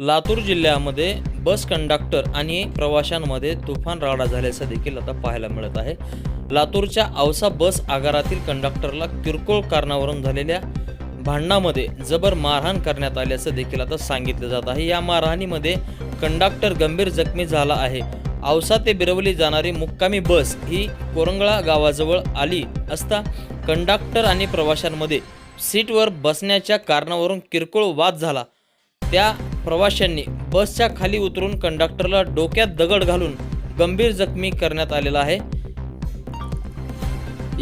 लातूर जिल्ह्यामध्ये bus conductor आणि प्रवाशांमध्ये तुफान राडा झाल्याचं देखील आता पाहायला मिळत आहे. लातूरच्या औसा बस आगारातील कंडक्टरला किरकोळ कारणावरून झालेल्या भांडणामध्ये जबर मारहाण करण्यात आल्याचं देखील आता सांगितलं जात आहे. या मारहाणीमध्ये कंडक्टर गंभीर जखमी झाला आहे. औसा ते बिरवली जाणारी मुक्कामी बस ही कोरंगळा गावाजवळ आली असता कंडक्टर आणि प्रवाशांमध्ये सीटवर बसण्याच्या कारणावरून किरकोळ वाद झाला. त्या प्रवाशांनी बसच्या खाली उतरून कंडक्टरला डोक्यात दगड घालून गंभीर जखमी करण्यात आलेला आहे.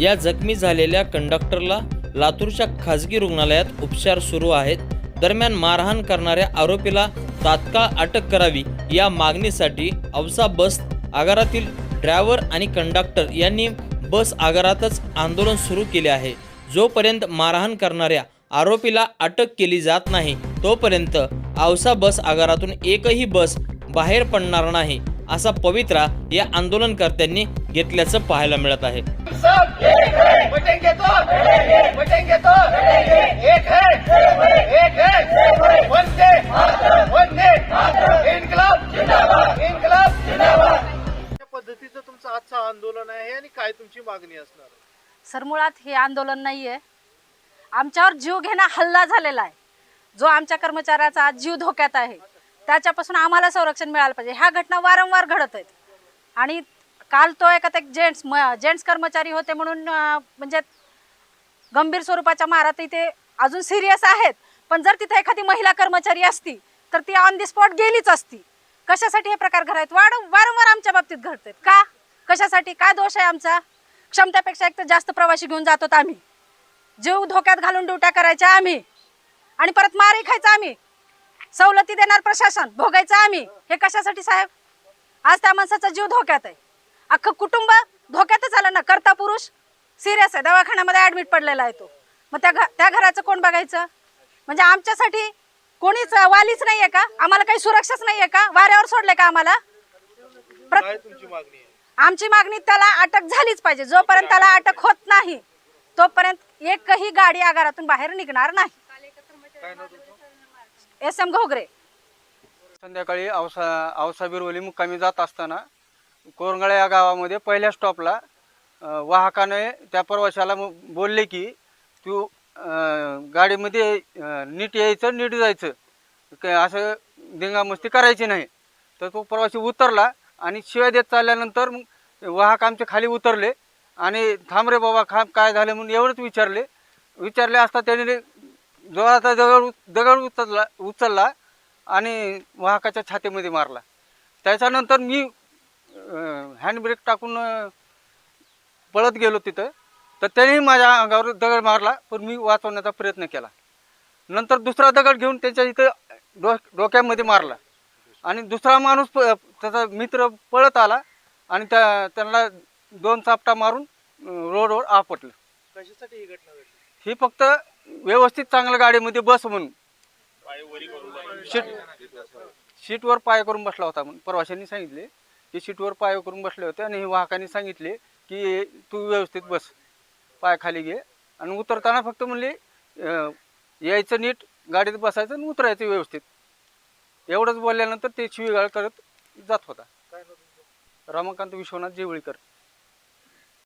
या जखमी झालेल्या कंडक्टरला लातूरच्या खाजगी रुग्णालयात उपचार सुरू आहेत. दरम्यान मारहाण करणाऱ्या आरोपीला तात्काळ अटक करावी या मागणीसाठी औसा बस आगारातील ड्रायव्हर आणि कंडक्टर यांनी बस आगारातच आंदोलन सुरू केले आहे. जोपर्यंत मारहाण करणाऱ्या आरोपीला अटक केली जात नाही. तोपर्यंत औसा बस आगारातून एकही बस बाहेर पडणार नाही असा पवित्रा या आंदोलनकर्त्यांनी घेतल्याचं पाहायला मिळत आहे. पद्धतीचं तुमचं आजचं आंदोलन आहे आणि काय तुमची मागणी असणार सर मुळात हे आंदोलन नाहीये. आमच्यावर जीव घेणा हल्ला झालेला आहे. जो आमच्या कर्मचाऱ्याचा आज जीव धोक्यात आहे त्याच्यापासून आम्हाला संरक्षण मिळालं पाहिजे. ह्या घटना वारंवार घडत आहेत. आणि काल तो एका ते जेंट्स म जेंट्स कर्मचारी होते म्हणून म्हणजे गंभीर स्वरूपाच्या मारात इथे अजून सिरियस आहेत. पण जर तिथे एखादी महिला कर्मचारी असती तर ती ऑन दी स्पॉट गेलीच असती. कशासाठी हे प्रकार घडायत वाढ वारंवार आमच्या बाबतीत घडतात का? कशासाठी? काय दोष आहे आमचा? क्षमतेपेक्षा एक तर जास्त प्रवासी घेऊन जातो आम्ही. जीव धोक्यात घालून ड्युट्या करायच्या आम्ही. आणि परत मारही खायचा आम्ही. सवलती देणार प्रशासन भोगायचं आम्ही. हे कशासाठी साहेब? आज त्या माणसाचा जीव धोक्यात आहे. अख्खं कुटुंब धोक्यातच आलं ना. करता पुरुष सिरियस आहे. दवाखान्यामध्ये ऍडमिट पडलेला आहे तो. मग त्या घ त्या घराचं कोण बघायचं? म्हणजे आमच्यासाठी कोणीच वालीच नाहीये का? आम्हाला काही सुरक्षाच नाहीये का? वाऱ्यावर सोडले का आम्हाला? आहे? आमची मागणी त्याला अटक झालीच पाहिजे. जोपर्यंत त्याला अटक होत नाही तोपर्यंत एकही गाडी आगारातून बाहेर निघणार नाही. S M Ghogare. संध्याकाळी औसा औसा बिरवली मुक्कामी जात असताना कोरंगळा या गावामध्ये पहिल्या स्टॉपला वाहकाने त्या प्रवाशाला मग बोलले की तू गाडीमध्ये नीट यायचं नीट जायचं. काय असं दिंगामस्ती करायची नाही. तर तो प्रवासी उतरला आणि शिवाय देत चालल्यानंतर मग वाहक आमचे खाली उतरले. आणि थांब रे बाबा खा काय झालं म्हणून एवढंच विचारले. विचारले असता त्याने जोराचा दगड दगड उचलला उचलला आणि वाहकाच्या छातीमध्ये मारला. त्याच्यानंतर मी हँडब्रेक टाकून पळत गेलो तिथं. तर त्यानेही माझ्या अंगावर दगड मारला पण मी वाचवण्याचा प्रयत्न केला. नंतर दुसरा दगड घेऊन त्याच्या इथं डो डोक्यामध्ये मारला. आणि दुसरा माणूस प त्याचा मित्र पळत आला आणि त्या त्यांना दोन चापटा मारून रोडवर आपटलं. कशासाठी ही घटना घडली? ही फक्त व्यवस्थित चांगलं गाडीमध्ये बस म्हणून. सीट सीटवर पाय करून बसला होता म्हणून. प्रवाशांनी सांगितले की सीटवर पाय करून बसले होते आणि हे वाहकांनी सांगितले की तू व्यवस्थित बस पाय खाली घे. आणि उतरताना फक्त म्हणले यायचं नीट गाडीत बसायचं आणि उतरायचं व्यवस्थित. एवढंच बोलल्यानंतर ते शिवीगाळ करत जात होता. रमाकांत विश्वनाथ जेवळीकर.